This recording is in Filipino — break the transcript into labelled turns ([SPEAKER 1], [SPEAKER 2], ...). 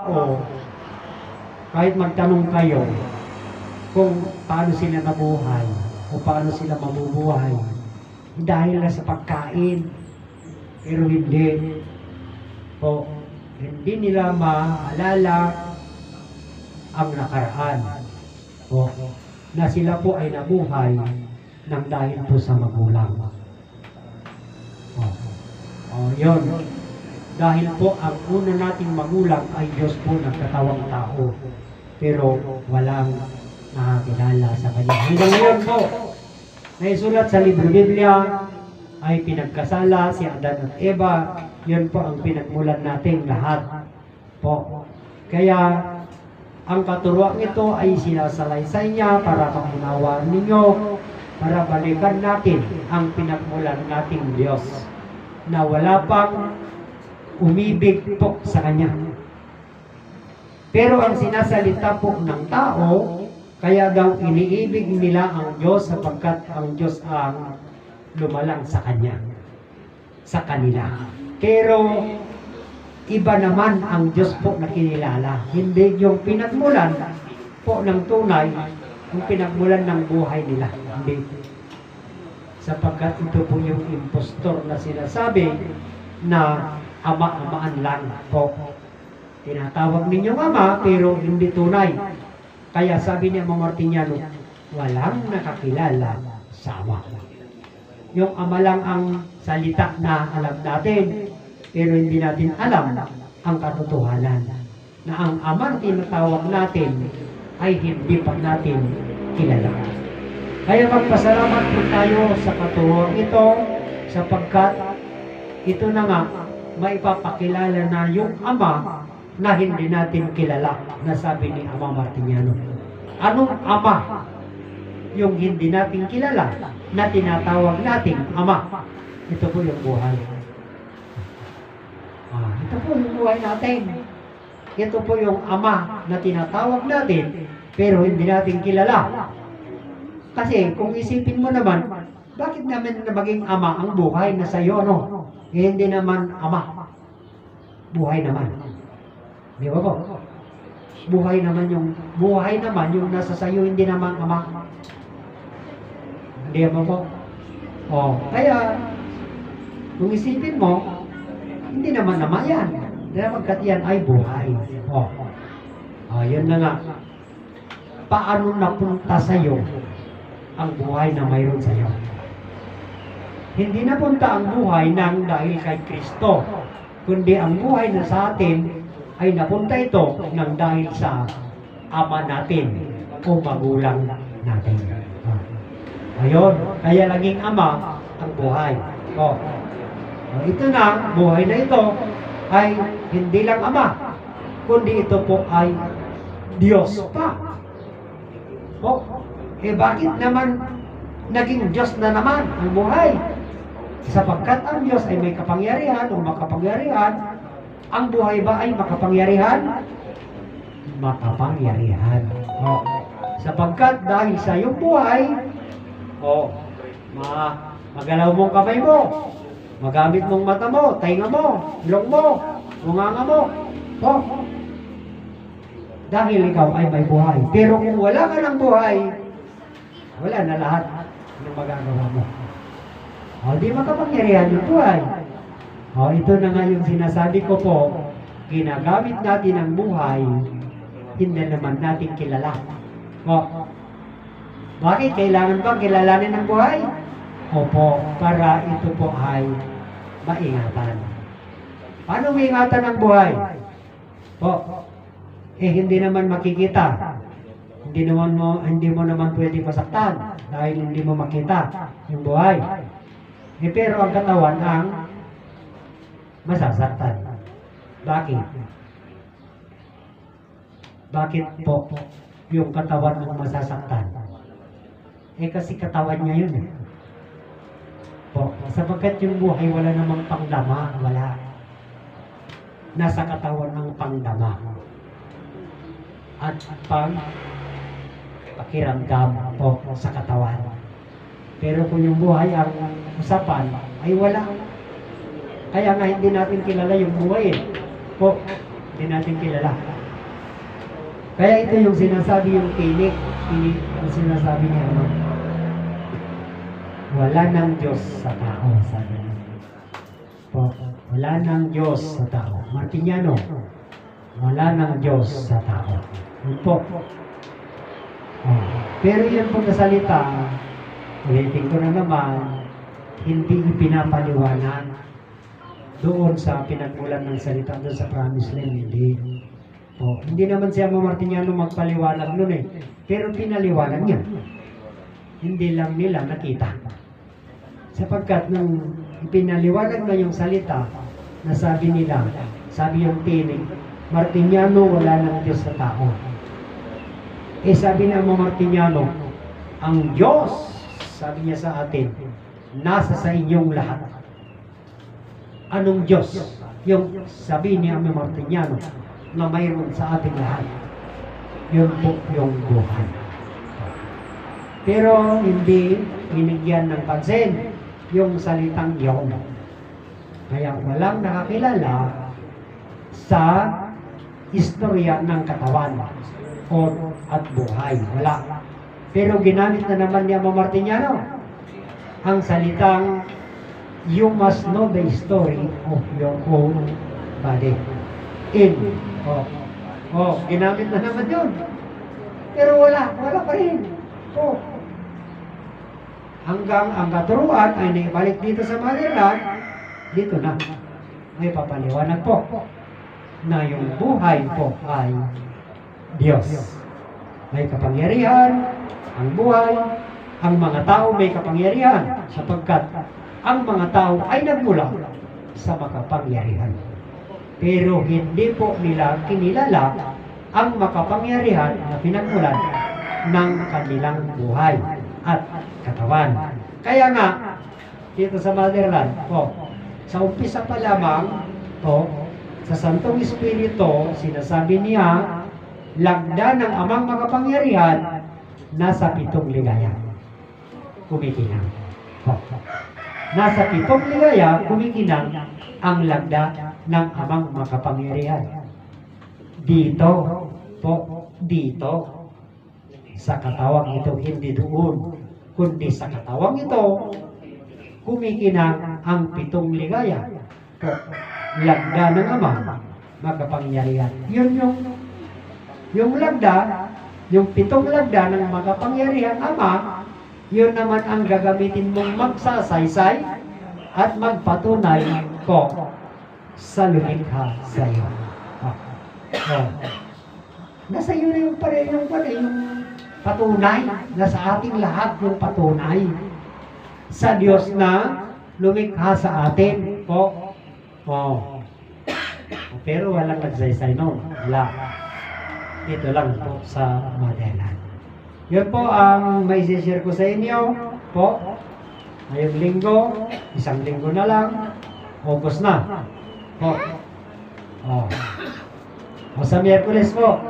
[SPEAKER 1] tao, kahit magtanong kayo kung paano sila nabuhay o paano sila mabubuhay, dahil na sa pagkain. Pero hindi po, hindi nila maalala ang nakaraan po, na sila po ay nabuhay ng dahil po sa magulang. Oh, oh yun. Dahil po ang una nating magulang ay Diyos po nagkatawang tao. Pero walang nakakilala sa Kanya. Hanggang ngayon po, naisulat sa libro Biblia ay pinagkasala si Adan at Eva. Yun po ang pinagmulan natin lahat po. Kaya ang katuruan ito ay sinasalaysay niya para maunawaan ninyo, para balikan natin ang pinagmulan nating Diyos na wala pang umibig po sa Kanya. Pero ang sinasalita po ng tao, kaya daw iniibig nila ang Diyos sapagkat ang Diyos ang lumalang sa Kanya, sa kanila. Pero iba naman ang Diyos po na kinilala. Hindi yung pinagmulan po ng tunay, yung pinagmulan ng buhay nila. Hindi. Sapagkat ito po yung impostor na sinasabi na ama-amaan lang po. Tinatawag ninyong ama pero hindi tunay. Kaya sabi ni Ama Martiniano, walang nakakilala sa ama. Yung ama lang ang salita na alam natin, pero hindi natin alam ang katotohanan na ang ama na tinatawag natin ay hindi pa natin kilala. Kaya magpasalamat po tayo sa katuruan ito sapagkat ito na nga maipapakilala na yung ama na hindi natin kilala na sabi ni Ama Martiniano. Anong ama yung hindi natin kilala na tinatawag nating ama? Ito po yung buhay. Ah, ito po yung buhay natin. Ito po yung ama na tinatawag natin pero hindi natin kilala. Kasi kung isipin mo naman, bakit naman na maging ama ang buhay na sa iyo, ano? Eh, hindi naman ama. Buhay naman. Di ba po? Buhay naman yung, buhay naman yung nasa sayo, hindi naman ama. Hindi ba po? Oh, kaya, kung isipin mo, hindi naman ama yan. Dahil magkat yan ay buhay. Oh, oh yun na nga. Paano napunta sa'yo ang buhay na mayroon sa'yo? Hindi napunta ang buhay nang dahil kay Kristo, kundi ang buhay na sa atin ay napunta ito nang dahil sa ama natin o magulang natin. Ayun, kaya laging ama ang buhay. O, ito na, buhay na ito ay hindi lang ama, kundi ito po ay Diyos pa. O, eh bakit naman naging Diyos na naman ang buhay? Sapagkat ang Diyos ay may kapangyarihan o makapangyarihan, ang buhay ba ay makapangyarihan? Makapangyarihan. O, sapagkat dahil sa iyong buhay, o, ma magalaw mong kamay mo, magamit mong mata mo, tainga mo, ilong mo, bunganga mo, o, dahil ikaw ay may buhay. Pero kung wala ka ng buhay, wala na lahat ng magagawa mo. O, di makapangyarihan yung buhay. O, ito na nga yung sinasabi ko po, ginagamit natin ang buhay, hindi naman natin kilala. O, bakit? Kailangan bang kilalanin ang buhay? Opo, para ito po ay maingatan. Paano maingatan ang buhay? Po, eh hindi naman makikita. Hindi naman mo hindi mo naman pwede masaktan dahil hindi mo makita yung buhay. Eh, pero ang katawan ang masasaktan. Bakit? Bakit po yung katawan ang masasaktan? Eh kasi katawan niya yun eh. Po, sapagkat yung buhay wala namang pangdama, wala. Nasa katawan ng pangdama. At pang pakiramdam po sa katawan. Pero kung yung buhay ang usapan, ay wala. Kaya nga hindi natin kilala yung buhay eh. Po, Hindi natin kilala. Kaya ito yung sinasabi yung tinik, tinik ang sinasabi niya ano. Wala nang Diyos sa tao, sabi niya. Po, wala nang Diyos sa tao. Martiniano, wala nang Diyos sa tao. Yun po. Oh. Pero yan po na salita, ulitin ko na naman, hindi ipinapaliwanag doon sa pinagmulan ng salita doon sa promised land, hindi. Oh, hindi naman siya Martiniano magpaliwanag noon eh. Pero pinaliwanag niya. Hindi lang nila nakita. Sapagkat nung pinaliwanag na yung salita, na sabi nila, sabi yung tinig, Martiniano wala ng Diyos sa tao. Eh sabi ng mga Martiniano, ang Diyos, sabi niya sa atin, nasa sa inyong lahat. Anong Diyos? Yung sabi ni Ame Martiniano na mayroon sa ating lahat. Yun po yung buhay. Pero hindi binigyan ng pansin yung salitang yun. Kaya walang nakakilala sa istorya ng katawan o at buhay. Wala. Pero ginamit na naman ni Ama Martiniano ang salitang you must know the story of your own body. In. Oh. Oh, ginamit na naman yun. Pero wala, wala pa rin. Oh. Hanggang ang katuruan ay naibalik dito sa motherland, dito na. May papaliwanag po na yung buhay po ay Diyos. May kapangyarihan, ang buhay, ang mga tao may kapangyarihan sapagkat ang mga tao ay nagmula sa makapangyarihan. Pero hindi po nila kinilala ang makapangyarihan na pinagmulan ng kanilang buhay at katawan. Kaya nga, dito sa motherland, po, sa umpisa pa lamang, po, sa Santong Espiritu, sinasabi niya, lagda ng amang makapangyarihan, nasa pitong ligaya. Kumikinang. Nasa pitong ligaya, kumikinang ang lagda ng amang makapangyarihan. Dito, po, dito, sa katawang ito, hindi doon, kundi sa katawang ito, kumikinang ang pitong ligaya. Po, lagda ng ama, makapangyarihan. Yun yung, yung lagda, yung pitong lagda ng makapangyarihan ama, yun naman ang gagamitin mong magsasaysay at magpatunay ko sa lumikha sa iyo. Oh. Oh. Nasa iyo na yung pare, yung pare, yung patunay. Nasa ating lahat yung patunay. Sa Diyos na lumikha sa atin po. Oh. Pero walang nagsaysay no. Wala. Ito lang po sa Madelan. Yun po ang may share ko sa inyo po. Ngayong linggo, isang linggo na lang, August na. Po. Oh. O sa Miyerkules po,